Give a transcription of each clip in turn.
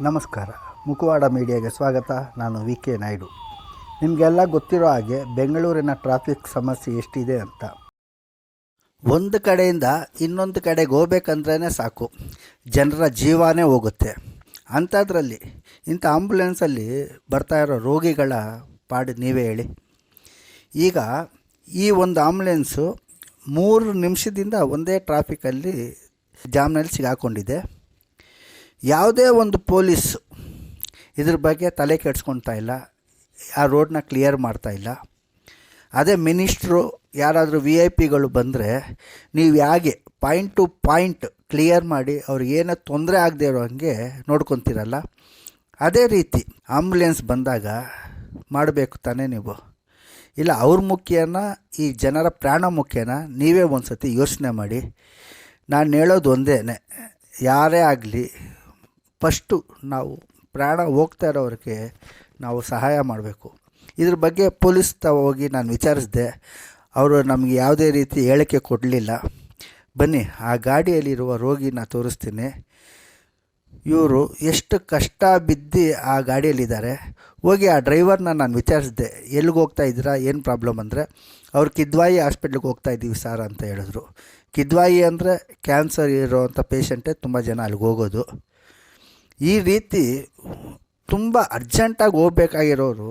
ನಮಸ್ಕಾರ. ಮುಖವಾಡ ಮೀಡಿಯಾಗೆ ಸ್ವಾಗತ. ನಾನು ವಿ ಕೆ ನಾಯ್ಡು. ನಿಮಗೆಲ್ಲ ಗೊತ್ತಿರೋ ಹಾಗೆ ಬೆಂಗಳೂರಿನ ಟ್ರಾಫಿಕ್ ಸಮಸ್ಯೆ ಎಷ್ಟಿದೆ ಅಂತ. ಒಂದು ಕಡೆಯಿಂದ ಇನ್ನೊಂದು ಕಡೆಗೆ ಹೋಗ್ಬೇಕಂದ್ರೇ ಸಾಕು. ಜನರ ಜೀವನೇ ಹೋಗುತ್ತೆ. ಅಂಥದ್ರಲ್ಲಿ ಇಂಥ ಆಂಬುಲೆನ್ಸಲ್ಲಿ ಬರ್ತಾ ಇರೋ ರೋಗಿಗಳ ಪಾಡು ನೀವೇ ಹೇಳಿ. ಈಗ ಈ ಒಂದು ಆಂಬುಲೆನ್ಸು ಮೂರು ನಿಮಿಷದಿಂದ ಒಂದೇ ಟ್ರಾಫಿಕಲ್ಲಿ ಜಾಮ್ನಲ್ಲಿ ಸಿಗಾಕೊಂಡಿದೆ. ಯಾವುದೇ ಒಂದು ಪೊಲೀಸ್ ಇದ್ರ ಬಗ್ಗೆ ತಲೆ ಕೆಡ್ಸ್ಕೊಳ್ತಾ ಇಲ್ಲ, ಆ ರೋಡ್ನ ಕ್ಲಿಯರ್ ಮಾಡ್ತಾ ಇಲ್ಲ. ಅದೇ ಮಿನಿಸ್ಟ್ರು ಯಾರಾದರೂ ವಿ ಐ ಪಿಗಳು ಬಂದರೆ ನೀವು ಹೇಗೆ ಪಾಯಿಂಟ್ ಟು ಪಾಯಿಂಟ್ ಕ್ಲಿಯರ್ ಮಾಡಿ ಅವ್ರಿಗೆ ಏನೋ ತೊಂದರೆ ಆಗದೆ ಇರೋ ಹಾಗೆ ನೋಡ್ಕೊತೀರಲ್ಲ. ಅದೇ ರೀತಿ ಆಂಬುಲೆನ್ಸ್ ಬಂದಾಗ ಮಾಡಬೇಕು ತಾನೇ ನೀವು. ಇಲ್ಲ, ಅವ್ರ ಮುಖ್ಯನ ಈ ಜನರ ಪ್ರಾಣ ಮುಖ್ಯನ ನೀವೇ ಒಂದು ಸತಿ ಯೋಚನೆ ಮಾಡಿ. ನಾನು ಹೇಳೋದು ಒಂದೇ ಯಾರೇ ಆಗಲಿ ಫಸ್ಟು ನಾವು ಪ್ರಾಣ ಹೋಗ್ತಾ ಇರೋರಿಗೆ ನಾವು ಸಹಾಯ ಮಾಡಬೇಕು. ಇದ್ರ ಬಗ್ಗೆ ಪೊಲೀಸ್ ತ ಹೋಗಿ ನಾನು ವಿಚಾರಿಸಿದೆ. ಅವರು ನಮಗೆ ಯಾವುದೇ ರೀತಿ ಹೇಳಿಕೆ ಕೊಡಲಿಲ್ಲ. ಬನ್ನಿ, ಆ ಗಾಡಿಯಲ್ಲಿರುವ ರೋಗಿನ ತೋರಿಸ್ತೀನಿ. ಇವರು ಎಷ್ಟು ಕಷ್ಟ ಬಿದ್ದು ಆ ಗಾಡಿಯಲ್ಲಿದ್ದಾರೆ. ಹೋಗಿ ಆ ಡ್ರೈವರ್ನ ನಾನು ವಿಚಾರಿಸಿದೆ. ಎಲ್ಲಿಗೆ ಹೋಗ್ತಾ ಇದ್ದೀರಾ? ಏನು ಪ್ರಾಬ್ಲಮ್ ಅಂದರೆ, ಅವ್ರು ಕಿದ್ವಾಯಿ ಹಾಸ್ಪಿಟ್ಲಿಗೆ ಹೋಗ್ತಾ ಇದ್ದೀವಿ ಸರ್ ಅಂತ ಹೇಳಿದ್ರು. ಕಿದ್ವಾಯಿ ಅಂದರೆ ಕ್ಯಾನ್ಸರ್ ಇರೋವಂಥ ಪೇಷಂಟೇ ತುಂಬ ಜನ ಅಲ್ಲಿಗೆ ಹೋಗೋದು. ಈ ರೀತಿ ತುಂಬ ಅರ್ಜೆಂಟಾಗಿ ಹೋಗ್ಬೇಕಾಗಿರೋರು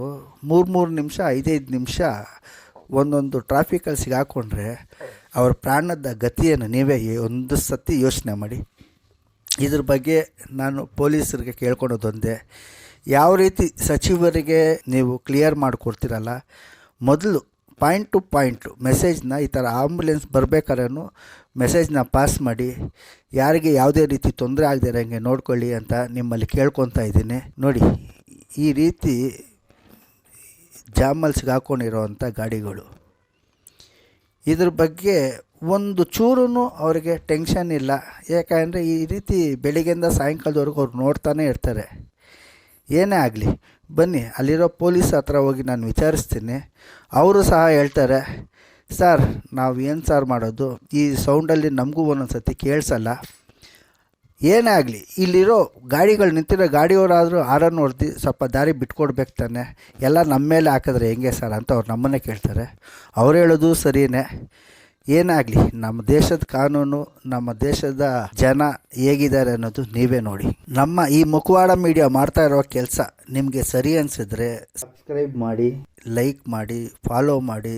ಮೂರು ಮೂರು ನಿಮಿಷ, ಐದೈದು ನಿಮಿಷ ಒಂದೊಂದು ಟ್ರಾಫಿಕಲ್ಲಿ ಸಿಗಾಕೊಂಡ್ರೆ ಅವ್ರ ಪ್ರಾಣದ ಗತಿಯನ್ನು ನೀವೇ ಒಂದು ಸತಿ ಯೋಚನೆ ಮಾಡಿ. ಇದ್ರ ಬಗ್ಗೆ ನಾನು ಪೊಲೀಸರಿಗೆ ಕೇಳ್ಕೊಳೋದೊಂದೇ. ಯಾವ ರೀತಿ ಸಚಿವರಿಗೆ ನೀವು ಕ್ಲಿಯರ್ ಮಾಡಿಕೊಡ್ತೀರಲ್ಲ, ಮೊದಲು ಪಾಯಿಂಟ್ ಟು ಪಾಯಿಂಟು ಮೆಸೇಜ್ನ ಈ ಥರ ಆಂಬುಲೆನ್ಸ್ ಬರಬೇಕಾದ್ರೂ ಮೆಸೇಜ್ನ ಪಾಸ್ ಮಾಡಿ, ಯಾರಿಗೆ ಯಾವುದೇ ರೀತಿ ತೊಂದರೆ ಆಗದೆ ಇರೋಂಗೆ ನೋಡ್ಕೊಳ್ಳಿ ಅಂತ ನಿಮ್ಮಲ್ಲಿ ಕೇಳ್ಕೊತಾ ಇದ್ದೀನಿ. ನೋಡಿ, ಈ ರೀತಿ ಜಾಮಲ್ಲಿ ಸಿಗಾಕೊಂಡಿರೋವಂಥ ಗಾಡಿಗಳು. ಇದ್ರ ಬಗ್ಗೆ ಒಂದು ಚೂರೂ ಅವರಿಗೆ ಟೆನ್ಷನ್ ಇಲ್ಲ. ಯಾಕಂದರೆ ಈ ರೀತಿ ಬೆಳಿಗ್ಗೆಯಿಂದ ಸಾಯಂಕಾಲದವರೆಗೂ ಅವ್ರು ನೋಡ್ತಾನೆ ಇರ್ತಾರೆ. ಏನೇ ಆಗಲಿ ಬನ್ನಿ, ಅಲ್ಲಿರೋ ಪೊಲೀಸ್ ಹತ್ರ ಹೋಗಿ ನಾನು ವಿಚಾರಿಸ್ತೀನಿ. ಅವರು ಸಹ ಹೇಳ್ತಾರೆ, ಸರ್, ನಾವು ಏನು ಸರ್ ಮಾಡೋದು? ಈ ಸೌಂಡಲ್ಲಿ ನಮಗೂ ಒಂದೊಂದು ಸತಿ ಕೇಳಿಸಲ್ಲ. ಏನೇ ಆಗಲಿ, ಇಲ್ಲಿರೋ ಗಾಡಿಗಳು ನಿಂತಿರೋ ಗಾಡಿಯವರಾದರೂ ಆರನ್ನು ಹೊಡೆದು ಸ್ವಲ್ಪ ದಾರಿ ಬಿಟ್ಕೊಡ್ಬೇಕು ತಾನೆ. ಎಲ್ಲ ನಮ್ಮ ಮೇಲೆ ಹಾಕಿದ್ರೆ ಹೆಂಗೆ ಸರ್? ಅಂತ ಅವ್ರು ನಮ್ಮನ್ನೇ ಕೇಳ್ತಾರೆ. ಅವ್ರು ಹೇಳೋದು ಸರಿಯೇ ಏನೇ ಆಗಲಿ ನಮ್ಮ ದೇಶದ ಕಾನೂನು, ನಮ್ಮ ದೇಶದ ಜನ ಹೇಗಿದ್ದಾರೆ ಅನ್ನೋದು ನೀವೇ ನೋಡಿ. ನಮ್ಮ ಈ ಮುಖವಾಡ ಮೀಡಿಯಾ ಮಾಡ್ತಾ ಇರೋ ಕೆಲಸ ನಿಮಗೆ ಸರಿ ಅನಿಸಿದ್ರೆ ಸಬ್ಸ್ಕ್ರೈಬ್ ಮಾಡಿ ಲೈಕ್ ಮಾಡಿ ಫಾಲೋ ಮಾಡಿ,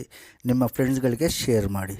ನಿಮ್ಮ ಫ್ರೆಂಡ್ಸ್ಗಳಿಗೆ ಶೇರ್ ಮಾಡಿ.